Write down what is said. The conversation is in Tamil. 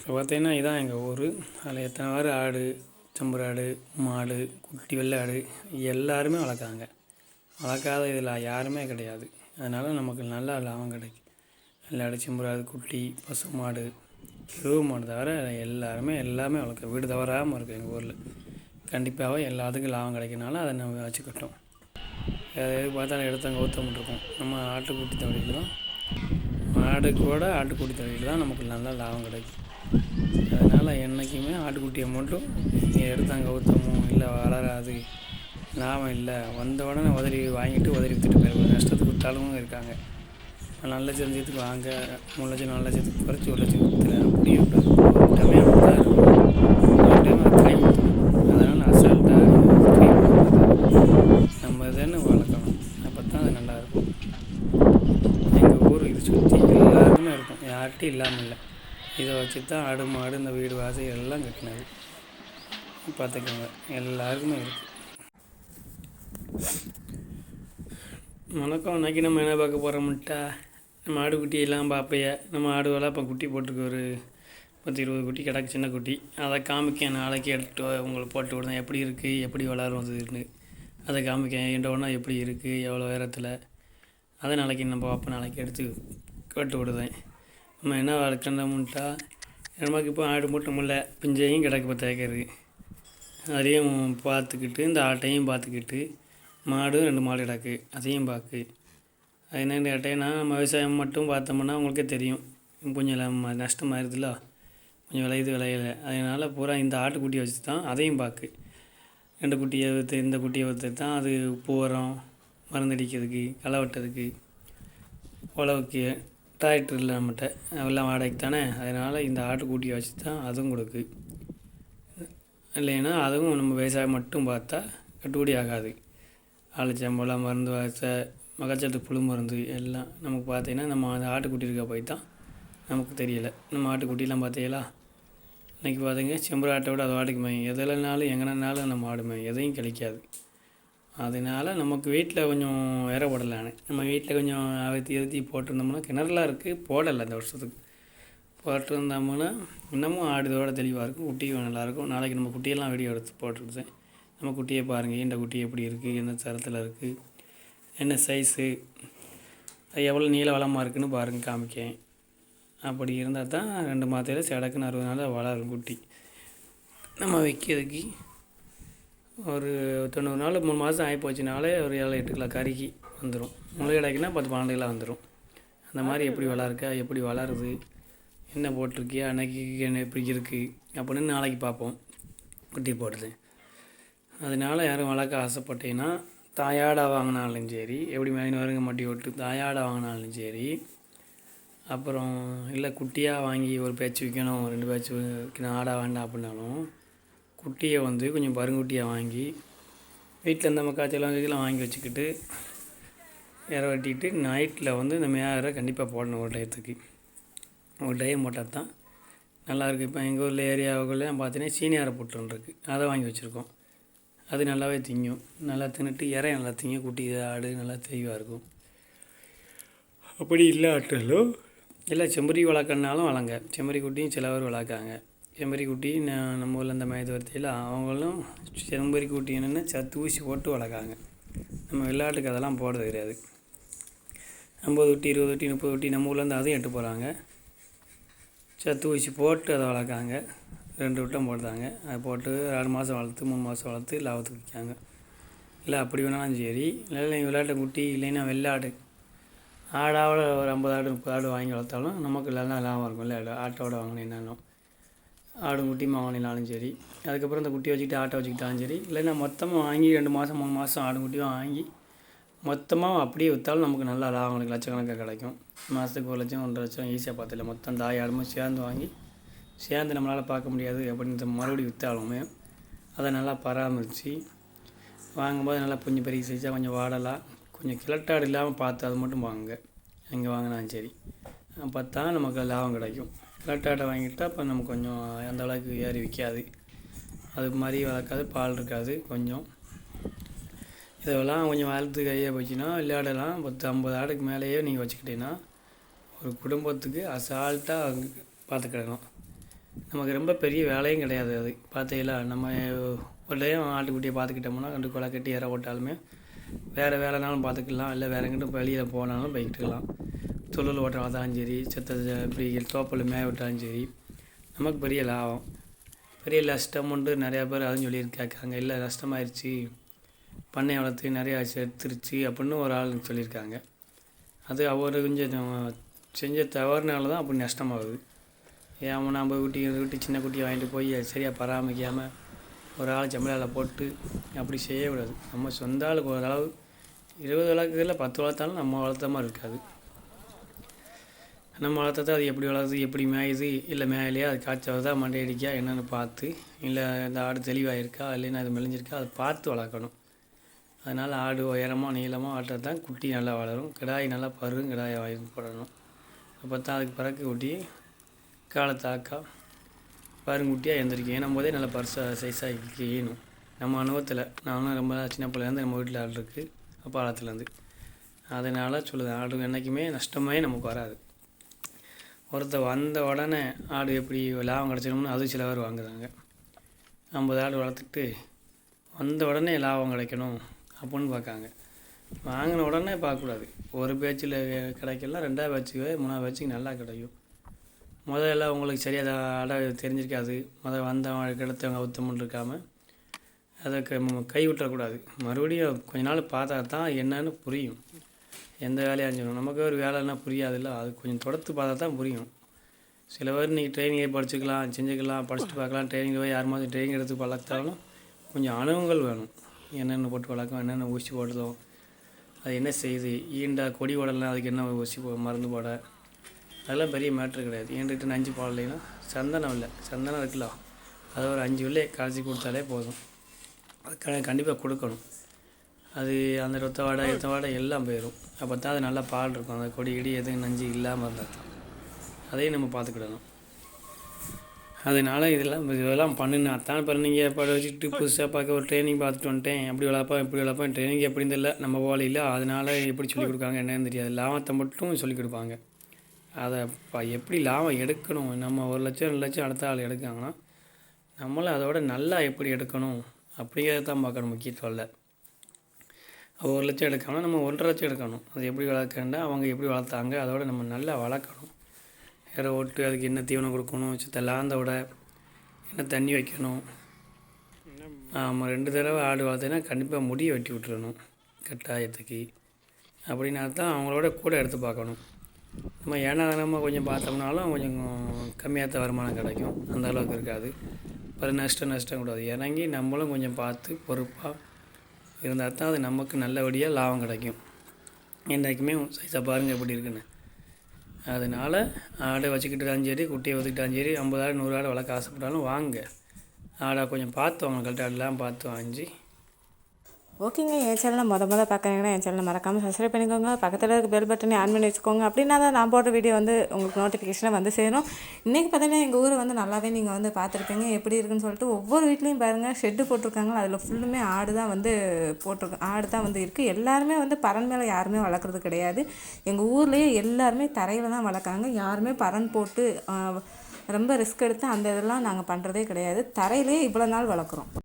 இப்போ பார்த்தீங்கன்னா இதான் எங்கள் ஊர். அதில் எத்தனை வாரம் ஆடு செம்பரு ஆடு மாடு குட்டி வெள்ளை ஆடு எல்லாருமே வளர்க்குறாங்க. வளர்க்காத இதில் யாருமே கிடையாது. அதனால் நமக்கு நல்ல லாபம் கிடைக்கும். வெள்ளாடு ஆடு செம்பரு ஆடு குட்டி பசு மாடு எருவு மாடு தவிர எல்லாருமே எல்லாமே வளர்க்குறோம் வீடு தவறாமல் இருக்குது எங்கள் ஊரில். கண்டிப்பாகவே எல்லாத்துக்கும் லாபம் கிடைக்கனால அதை நம்ம வச்சுக்கிட்டோம். எது எது பார்த்தாலும் எடுத்து கௌத்தம் நம்ம ஆட்டுக்குட்டி தொழில் தான். மாடு கூட ஆட்டுக்குட்டி தொழில் தான் நமக்கு நல்ல லாபம் கிடைக்கும். அதனால் என்றைக்குமே ஆட்டுக்குட்டியை மட்டும் எடுத்தாங்க கௌத்தமும் இல்லை வளராது லாபம் இல்லை. வந்த உடனே உதறி வாங்கிட்டு உதறி விற்றுட்டு போயிருவாங்க நஷ்டத்துக்கு விட்டாலும் இருக்காங்க. நல்ல லட்சத்துக்கு வாங்க. மூணு லட்சம் நாலு லட்சத்துக்கு குறைச்சி ஒரு லட்சம் விற்றுல அப்படி விட்டமே டைம் அதனால் அசால்ட்டாக நம்ம தானே வளர்க்கணும். அப்போ தான் அது நல்லாயிருக்கும் எங்கள் ஊர் இது சுற்றி எல்லாருக்குமே இருக்கும். யார்கிட்டையும் இல்லாமல் இல்லை. இதை வச்சு தான் ஆடு மாடு இந்த வீடு வாசல் எல்லாம் கட்டினது. பார்த்துக்கோங்க. எல்லாருக்குமே இருக்குது வணக்கம். இன்னைக்கு நம்ம என்ன பார்க்க போகிறோம்ட்டா நம்ம ஆடு குட்டியெல்லாம் பார்ப்பைய நம்ம ஆடு இப்போ குட்டி போட்டுருக்கு ஒரு பத்து இருபது குட்டி கிடக்கு சின்ன குட்டி. அதை காமிக்க நாளைக்கு எடுத்து உங்களுக்கு போட்டு விடுறேன். எப்படி இருக்குது எப்படி வளரும் அதுன்னு அதை காமிக்க என்ற ஒன்றா எப்படி இருக்குது எவ்வளோ உயரத்தில்? அதை நாளைக்கு நம்ம பார்ப்போம் நாளைக்கு எடுத்து கேட்டு விடுதேன் நம்ம என்ன வளர்க்கணும்ட்டா நமக்கு இப்போ ஆடு மட்டும் இல்லை பிஞ்சையும் கிடக்கு பத்து அதையும் பார்த்துக்கிட்டு இந்த ஆட்டையும் பார்த்துக்கிட்டு மாடும் ரெண்டு மாடு கிடக்கு அதையும் பார்க்கு. அது என்னென்னு கேட்டேன்னா நம்ம விவசாயம் மட்டும் பார்த்தோம்னா உங்களுக்கே தெரியும். கொஞ்சம் நஷ்டமாயிருதுல கொஞ்சம் விளையுது விளையலை. அதனால் பூரா இந்த ஆட்டுக்குட்டியை வச்சு தான் அதையும் பார்க்கு. ரெண்டு குட்டியை வைத்து இந்த குட்டியை வைத்து தான் அது உப்பு உரம் மருந்தடிக்கிறதுக்கு களை வெட்டுறதுக்கு உழவுக்கு. டிராக்டர் இல்லை நம்மகிட்ட. எல்லாம் வாடகைக்கு தானே. அதனால் இந்த ஆட்டுக்குட்டியை வச்சு தான் அதுவும் கொடுக்கு. இல்லைன்னா அதுவும் நம்ம விவசாயம் மட்டும் பார்த்தா கட்டுப்படி ஆகாது. ஆளுச்சம்பளம் மருந்து வாச மகச்சத்து புழு மருந்து எல்லாம் நமக்கு பார்த்தீங்கன்னா நம்ம அந்த ஆட்டுக்குட்டி இருக்க போய் தான் நமக்கு தெரியலை. நம்ம ஆட்டுக்குட்டிலாம் பார்த்தீங்களா? இன்றைக்கி பார்த்தீங்க செம்பு ஆட்டை விட அது ஆட்டுக்கு மேயும் எதுலனாலும் எங்கனாலும் நம்ம ஆடு மேயும். எதையும் கிடைக்காது அதனால் நமக்கு வீட்டில் கொஞ்சம் வேற போடலான்னு நம்ம வீட்டில் கொஞ்சம் அழுத்தி அழுத்தி போட்டிருந்தோம்னா கிணறுலாம் இருக்குது போடலை இந்த வருஷத்துக்கு. போட்டிருந்தோம்னா இன்னமும் ஆடு இதோட தெளிவாக இருக்கும். குட்டியும் நல்லாயிருக்கும் நாளைக்கு நம்ம குட்டியெல்லாம் வீடியோ எடுத்து போட்டுருந்தேன். நம்ம குட்டியை பாருங்கள் இந்த குட்டி எப்படி இருக்குது என்ன தரத்தில் இருக்குது என்ன சைஸு அது எவ்வளோ நீள வளமாக இருக்குன்னு பாருங்கள் காமிக்கேன். அப்படி இருந்தால் தான் ரெண்டு மாதத்தில் செடக்குன்னு அறுபது நாள் வளரும் குட்டி. நம்ம வைக்கிறதுக்கு ஒரு தொண்ணூறு நாள் மூணு மாதம் ஆகி போச்சுனாலே ஒரு ஏழு எட்டு கிலோ கறிக்கு வந்துடும் முளையடைக்குன்னா பத்து பன்னெண்டு கிலோ வந்துடும் அந்த மாதிரி எப்படி வளர்க்கா எப்படி வளருது என்ன போட்டிருக்கியா அன்னைக்கு என்ன எப்படி இருக்குது அப்படின்னு நாளைக்கு பார்ப்போம். குட்டி போடுது. அதனால் யாரும் வளர்க்க ஆசைப்பட்டீங்கன்னா தாயாடாக வாங்கினாலும் சரி எப்படி மேய்னவருங்க மட்டி விட்டு தாயாடாக வாங்கினாலும் சரி அப்புறம் இல்லை குட்டியாக வாங்கி ஒரு பேச்சு விற்கணும் ரெண்டு பேச்சு விற்கணும் ஆடாக வேண்டாம் அப்படின்னாலும் குட்டியை வந்து கொஞ்சம் பருங்குட்டியாக வாங்கி வீட்டில் இருந்த மக்காச்செல்லாம் இதெல்லாம் வாங்கி வச்சுக்கிட்டு இற வெட்டிட்டு நைட்டில் வந்து இந்த மேயரை கண்டிப்பாக போடணும் ஒரு டயத்துக்கு. ஒரு டயம் போட்டால் தான் நல்லாயிருக்கு இப்போ எங்கள் ஊரில் ஏரியாவுக்குள்ளே பார்த்தீங்கன்னா சீனியாரை போட்டுருக்கு அதை வாங்கி வச்சுருக்கோம். அது நல்லாவே திங்கும். நல்லா தின்னுட்டு இறைய நல்லா திங்கும். குட்டி ஆடு நல்லா தெளிவாக இருக்கும். அப்படி இல்லாட்டாலும் இல்லை செம்பரி வளர்க்கணுனாலும் வளங்க. செம்பரி குட்டியும் சில பேர் வளர்க்காங்க. செம்பரிக்குட்டி நான் நம்ம ஊரில் இந்த மயத்துவர்த்தியில் அவங்களும் செம்பரி குட்டி என்னென்னா சத்து ஊசி போட்டு வளர்க்காங்க நம்ம விளையாட்டுக்கு அதெல்லாம் போடுறது கிடையாது. ஐம்பது குட்டி இருபது ஒட்டி முப்பது ஒட்டி நம்ம ஊர்லேருந்து அதையும் எட்டு போகிறாங்க சத்து ஊசி போட்டு அதை வளர்க்காங்க ரெண்டு விட்டம் போடுறாங்க. அதை போட்டு ஆறு மாதம் வளர்த்து மூணு மாதம் வளர்த்து லாபத்துக்கு விற்காங்க இல்லை அப்படி வேணாலும் சரி. இல்லை விளையாட்டு குட்டி இல்லைன்னா வெள்ளாடு. ஆடாவோட ஒரு ஐம்பது ஆடு முப்பது ஆடு வாங்கி வளர்த்தாலும் நமக்கு நல்லா லாபம் இருக்கும் இல்லை ஆட்டோட வாங்கினீங்கன்னாலும். ஆடு குட்டி வாங்கினாலும் சரி. அதுக்கப்புறம் இந்த குட்டியை வச்சுக்கிட்டு ஆட்டை வச்சுக்கிட்டாலும் சரி. இல்லைன்னா மொத்தமாக வாங்கி ரெண்டு மாதம் மூணு மாதம் ஆடு குட்டியும் வாங்கி மொத்தமாக அப்படியே விற்றாலும் நமக்கு நல்லா லாபம். கிடைக்கும் லட்சக்கணக்காக கிடைக்கும். மாதத்துக்கு ஒரு லட்சம் ஒன்றரை லட்சம் ஈஸியாக பார்த்துல மொத்தம் தாய் ஆடுமே சேர்ந்து வாங்கி சேர்ந்து நம்மளால் பார்க்க முடியாது. அப்படின்னு மறுபடியும் விற்றாலுமே அதை நல்லா பராமரித்து வாங்கும்போது நல்லா கொஞ்சம் பெரிய சைஸாக கொஞ்சம் வாடலாம் கொஞ்சம் கிளட்டாடு இல்லாமல் பார்த்து அது மட்டும் வாங்குங்க. எங்கே வாங்கினாலும் சரி. அப்போ தான் நமக்கு லாபம் கிடைக்கும். கிளட்டாடை வாங்கிட்டா அப்போ நம்ம கொஞ்சம் அந்த அளவுக்கு ஏறி விற்காது அது மாதிரி வளர்க்காது பால் இருக்காது கொஞ்சம். இதெல்லாம் கொஞ்சம் வளர்த்து கையை போச்சுன்னா விளையாடலாம். பத்து ஐம்பது ஆடுக்கு மேலேயே நீங்கள் வச்சுக்கிட்டீங்கன்னா ஒரு குடும்பத்துக்கு அசால்ட்டாக பார்த்துக்கிடணும் நமக்கு ரொம்ப பெரிய வேலையும் கிடையாது அது. பார்த்தீங்களா? நம்ம ஒரு டைம் ஆட்டுக்குட்டியை பார்த்துக்கிட்டோம்னா ரெண்டு கொலை கட்டி இற ஓட்டாலுமே வேறு வேலைனாலும் பார்த்துக்கலாம். இல்லை வேறு எங்கிட்ட வெளியில் போனாலும் போய்கிட்டுக்கலாம் தொழில் ஓட்டுறதாலும் சரி செத்த இப்படி தோப்பில் மேய விட்டாலும் சரி நமக்கு பெரிய லாபம். பெரிய நஷ்டம் உண்டு. நிறையா பேர் அதுவும் சொல்லி கேட்காங்க இல்லை நஷ்டமாயிருச்சு பண்ணை வளர்த்து நிறையா செத்துருச்சு அப்படின்னு ஒரு ஆள் சொல்லியிருக்காங்க. அது அவர் கொஞ்சம் செஞ்ச தவறுனால தான் அப்படி நஷ்டமாகுது. ஏன் நம்ம குட்டி குட்டி சின்ன குட்டியை வாங்கிட்டு போய் சரியாக பராமரிக்காமல் ஒரு ஆள் சம்பளாவில் போட்டு அப்படி செய்யக்கூடாது. நம்ம சொந்த ஆளுக்கு ஓரளவு இருபது வளர்க்குறதுல பத்து வளர்த்தாலும் நம்ம வளர்த்த மாதிரி இருக்காது. நம்ம வளர்த்ததை அது எப்படி வளருது எப்படி மேயுது இல்லை மேயலையா அது காய்ச்சல் வருதா மண்டை அடிக்கா என்னென்னு பார்த்து இல்லை இந்த ஆடு தெளிவாக இருக்கா இல்லைன்னா அது மெலிஞ்சிருக்கா அதை பார்த்து வளர்க்கணும். அதனால் ஆடு உயரமாக நீளமாக ஆட்டுறது தான் குட்டி நல்லா வளரும் கிடாய் நல்லா பருகும் கிடாயை வாங்கி போடணும். அப்போ தான் அதுக்கு பிறகு குட்டி காலத்தாக்கா பருங்குட்டியாக எந்திரிக்கும் ஏன்னும் போதே நல்லா பரிசாக சைஸாக ஈனும் நம்ம அனுபவத்தில் நானும் ரொம்ப சின்ன பிள்ளைலேருந்து நம்ம வீட்டில் ஆடு இருக்குது அப்பா காலத்துலேருந்து. அதனால் சொல்லுது ஆடு என்றைக்குமே நஷ்டமே நமக்கு வராது. ஒருத்தர் வந்த உடனே ஆடு எப்படி லாபம் கிடச்சிடும்னு அது சில பேர் வாங்குறாங்க. ஐம்பது ஆடு வளர்த்துட்டு வந்த உடனே லாபம் கிடைக்கணும் அப்படின்னு பார்க்காங்க. வாங்கின உடனே பார்க்கக்கூடாது. ஒரு பேச்சில் கிடைக்கலாம் ரெண்டாவது பேச்சுக்கு மூணாவது பேச்சுக்கு நல்லா கிடைக்கும். முதல்ல உங்களுக்கு சரியாக அடை தெரிஞ்சிருக்காது. முதல் வந்தவங்க கிடைத்தவங்க அவுத்தமுன்னு இருக்காமல் அதை க- கை விட்டுறக்கூடாது மறுபடியும் கொஞ்ச நாள் பார்த்தா தான் என்னன்னு புரியும். எந்த வேலையாக இருக்கணும் நமக்கு ஒரு வேலைன்னா புரியாதுல்ல. அது கொஞ்சம் தொடர்த்து பார்த்தா தான் புரியும். சில பேர் இன்றைக்கி ட்ரைனிங்கை படிச்சுக்கலாம் செஞ்சுக்கலாம் படிச்சுட்டு பார்க்கலாம். ட்ரைனிங் போய் யார் மாதிரி ட்ரைனிங் எடுத்து வளர்த்தாலும் கொஞ்சம் அனுபவங்கள் வேணும். என்னென்ன போட்டு வளர்க்கும் என்னென்ன ஊசி போடுறதோ அது என்ன செய்யுது ஈண்டா கொடி உடலாம் அதுக்கு என்ன ஊசி போ மருந்து போட? அதெல்லாம் பெரிய மேட்ரு கிடையாது. ஏன்ட்டு நஞ்சு போடலைன்னா சந்தனம் இல்லை. சந்தனம் இருக்குல்ல. அதை ஒரு அஞ்சு உள்ளே கரைச்சி கொடுத்தாலே போதும். அது கண்டிப்பாக கொடுக்கணும். அது அந்த ரத்த வாடை ரத்த வாடை எல்லாம் போயிடும் அப்போ தான் அது நல்லா பால் இருக்கும். அந்த கொடி இடி எதுவும் நஞ்சு இல்லாமல் இருந்தால் தான். அதையும் நம்ம பார்த்துக்கிடணும். அதனால் இதெல்லாம் இதெல்லாம் பண்ணினா தான் இப்போ நீங்கள் பட வச்சுட்டு புதுசாக பார்க்க ஒரு ட்ரைனிங் பார்த்துட்டு வந்துட்டேன். அப்படி வளர்ப்பேன் இப்படி வளர்ப்பேன் ட்ரைனிங் எப்படின்னு தெரியல. நம்ம போல இல்லை. அதனால் எப்படி சொல்லிக் கொடுக்காங்க என்னன்னு தெரியாது. லாபத்தை மட்டும் சொல்லிக் கொடுப்பாங்க. அதை எப்படி லாபம் எடுக்கணும்? நம்ம ஒரு லட்சம் ரெண்டு லட்சம் அடுத்த ஆள் எடுக்காங்கன்னா நம்மளும் அதோட நல்லா எப்படி எடுக்கணும்? அப்படிங்கிறத தான் பார்க்கணும் முக்கியத்துவம் இல்லை ஒரு லட்சம் எடுக்காமல் நம்ம ஒன்றரை லட்சம் எடுக்கணும். அது எப்படி வளர்க்கண்டா அவங்க எப்படி வளர்த்தாங்க அதோட நம்ம நல்லா வளர்க்கணும். வேற ஓட்டு அதுக்கு என்ன தீவனம் கொடுக்கணும் சித்தலாந்தோட என்ன தண்ணி வைக்கணும்? ஆமாம் ரெண்டு தடவை ஆடு வளர்த்தேன்னா கண்டிப்பாக முடியை வெட்டி விட்டுறணும் கட்டாயத்துக்கு. அப்படின்னா தான் அவங்களோட கூட எடுத்து பார்க்கணும். நம்ம ஏன்னா கொஞ்சம் பார்த்தோம்னாலும் கொஞ்சம் கம்மியாக தான் வருமானம் கிடைக்கும். அந்த அளவுக்கு இருக்காது. அப்புறம் நஷ்டம் நஷ்டம் கூடாது இறங்கி நம்மளும் கொஞ்சம் பார்த்து பொறுப்பாக இருந்தால் தான் அது நமக்கு நல்லபடியாக லாபம் கிடைக்கும். என்றைக்குமே சைஸாக பாருங்கள் எப்படி இருக்குன்னு. அதனால் ஆடை வச்சுக்கிட்டாலும் சரி குட்டியை வச்சுக்கிட்டாலும் சரி ஐம்பது ஆடு நூறு ஆடு வளர்க்க ஆசைப்பட்டாலும் வாங்க. ஆடை கொஞ்சம் பார்த்து வாங்க கரெக்டாக ஆடெல்லாம் பார்த்து வாங்கி ஓகேங்க என் சேனலை மொதல் மொதல் பார்க்குறீங்கன்னா என் சேனலை மறக்காமல் சப்ஸ்கிரைப் பண்ணிக்கோங்க. பக்கத்தில் இருக்க பெல் பட்டனை ஆன் பண்ணி வச்சுக்கோங்க. அப்படின்னா தான் நான் போடுற வீடியோ வந்து உங்களுக்கு நோட்டிஃபிகேஷனாக வந்து சேரும். இன்றைக்கி பார்த்தீங்கன்னா எங்கள் ஊரை வந்து நல்லாவே நீங்கள் வந்து பார்த்துருப்பீங்க. எப்படி இருக்குன்னு சொல்லிட்டு ஒவ்வொரு வீட்லேயும் பாருங்கள் ஷெட்டு போட்டிருக்காங்க அதில் ஃபுல்லுமே ஆடு தான் வந்து போட்டிருக்கு. ஆடு தான் வந்து இருக்குது எல்லாருமே வந்து பறன் மேலே யாருமே வளர்க்குறது கிடையாது. எங்கள் ஊர்லேயே எல்லாருமே தரையில் தான் வளர்க்குறாங்க. யாருமே பறன் போட்டு ரொம்ப ரிஸ்க் எடுத்து அந்த இதெல்லாம் நாங்கள் பண்ணுறதே கிடையாது. தரையிலேயே இவ்வளோ நாள் வளர்க்குறோம்.